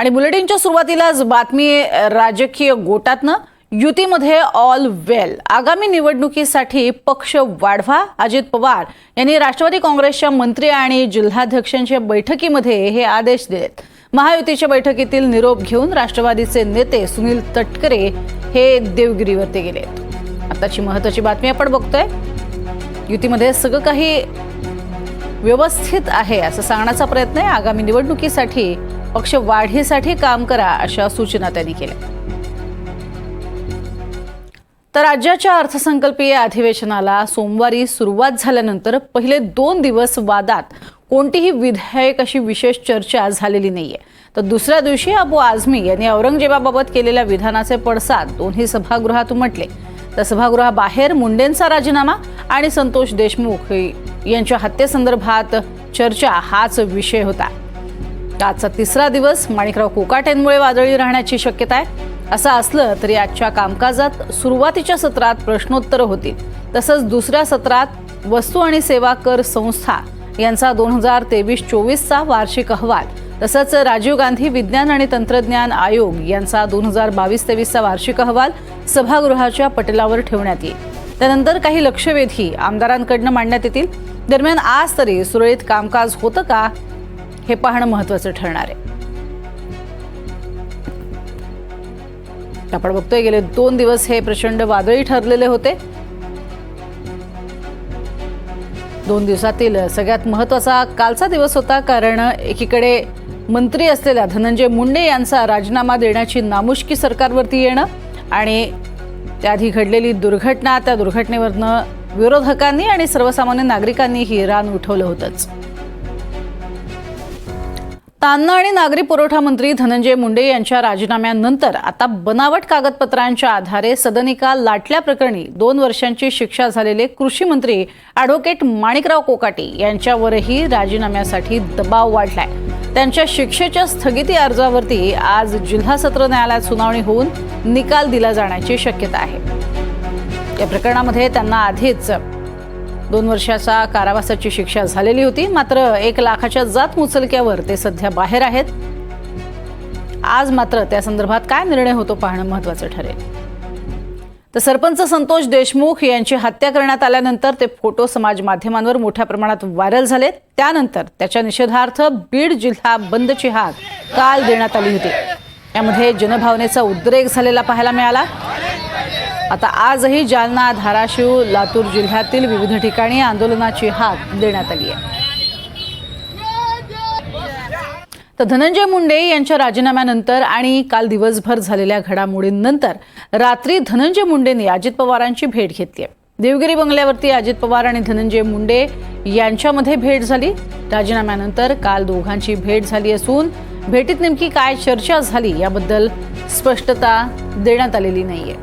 आणि बुलेटिनच्या सुरुवातीलाच बातमी राजकीय गोटातनं युतीमध्ये ऑल वेल आगामी निवडणुकीसाठी पक्ष वाढवा अजित पवार यांनी राष्ट्रवादी काँग्रेसच्या मंत्री आणि जिल्हाध्यक्षांच्या बैठकीमध्ये हे आदेश दिलेत. महायुतीच्या बैठकीतील निरोप घेऊन राष्ट्रवादीचे नेते सुनील तटकरे हे देवगिरीवरती गेले आताची महत्वाची बातमी आपण बघतोय. युतीमध्ये सगळं काही व्यवस्थित आहे असं सांगण्याचा प्रयत्न आहे. आगामी निवडणुकीसाठी पक्ष वाढीसाठी काम करा अशा सूचना त्यांनी केल्या. तर राज्याच्या अर्थसंकल्पीय अधिवेशनाला सोमवारी सुरुवात झाल्यानंतर पहिले दोन दिवस वादात कोणतीही विधेयक अशी विशेष चर्चा झालेली नाहीये. तर दुसऱ्या दिवशी अबू आझमी यांनी औरंगजेबाबाबत केलेल्या विधानाचे पडसाद दोन्ही सभागृहात उमटले. तर सभागृहाबाहेर मुंडेंचा राजीनामा आणि संतोष देशमुख यांच्या हत्येसंदर्भात चर्चा हाच विषय होता. आजचा तिसरा दिवस माणिकराव कोकाटेंमुळे वादळी राहण्याची शक्यता आहे. असं असलं तरी आजच्या कामकाजात सुरुवातीच्या सत्रात प्रश्नोत्तर होतील. तसंच दुसऱ्या सत्रात वस्तू आणि सेवा कर संस्था यांचा दोन हजार तेवीस चोवीसचा वार्षिक अहवाल तसंच राजीव गांधी विज्ञान आणि तंत्रज्ञान आयोग यांचा दोन हजार बावीस तेवीसचा वार्षिक अहवाल सभागृहाच्या पटलावर ठेवण्यात येईल. त्यानंतर काही लक्षवेधी आमदारांकडनं मांडण्यात येतील. दरम्यान आज तरी सुरळीत कामकाज होतं का? हे पाहणं महत्वाचं ठरणार आहे. आपण बघतोय गेले दोन दिवस हे प्रचंड वादळी ठरलेले होते. दोन दिवसातील सगळ्यात महत्त्वाचा कालचा दिवस होता कारण एकीकडे मंत्री असलेल्या धनंजय मुंडे यांचा राजीनामा देण्याची नामुष्की सरकारवरती येणं आणि त्याआधी घडलेली दुर्घटना त्या दुर्घटनेवरनं विरोधकांनी आणि सर्वसामान्य नागरिकांनीही रान उठवलं होतंच. अन्न आणि नागरी पुरवठा मंत्री धनंजय मुंडे यांच्या राजीनाम्यानंतर आता बनावट कागदपत्रांच्या आधारे सदनिका लाटल्या प्रकरणी दोन वर्षांची शिक्षा झालेले कृषी मंत्री ॲडव्होकेट माणिकराव कोकाटे यांच्यावरही राजीनाम्यासाठी दबाव वाढलाय. त्यांच्या शिक्षेच्या स्थगिती अर्जावरती आज जिल्हा सत्र न्यायालयात सुनावणी होऊन निकाल दिला जाण्याची शक्यता आहे. या प्रकरणामध्ये त्यांना आधीच दोन वर्षाचा कारावासाची शिक्षा झालेली होती. मात्र एक लाखाच्या जात मुचलक्यावर ते सध्या बाहेर आहेत. आज मात्र त्या संदर्भात काय निर्णय होतो पाहणं महत्वाचं ठरेल. तर सरपंच संतोष देशमुख यांची हत्या करण्यात आल्यानंतर ते फोटो समाज माध्यमांवर मोठ्या प्रमाणात व्हायरल झाले त्यानंतर त्याच्या निषेधार्थ बीड जिल्हा बंदची हाक काल देण्यात आली होती. यामध्ये जनभावनेचा उद्रेक झालेला पाहायला मिळाला. आता आजही जालना धाराशिव लातूर जिल्ह्यातील विविध ठिकाणी आंदोलनाची हाक देण्यात आली आहे. तर धनंजय मुंडे यांच्या राजीनाम्यानंतर आणि काल दिवसभर झालेल्या घडामोडींनंतर रात्री धनंजय मुंडेंनी अजित पवारांची भेट घेतली आहे. देवगिरी बंगल्यावरती अजित पवार आणि धनंजय मुंडे यांच्यामध्ये भेट झाली. राजीनाम्यानंतर काल दोघांची भेट झाली असून भेटीत नेमकी काय चर्चा झाली याबद्दल स्पष्टता देण्यात आलेली नाहीये.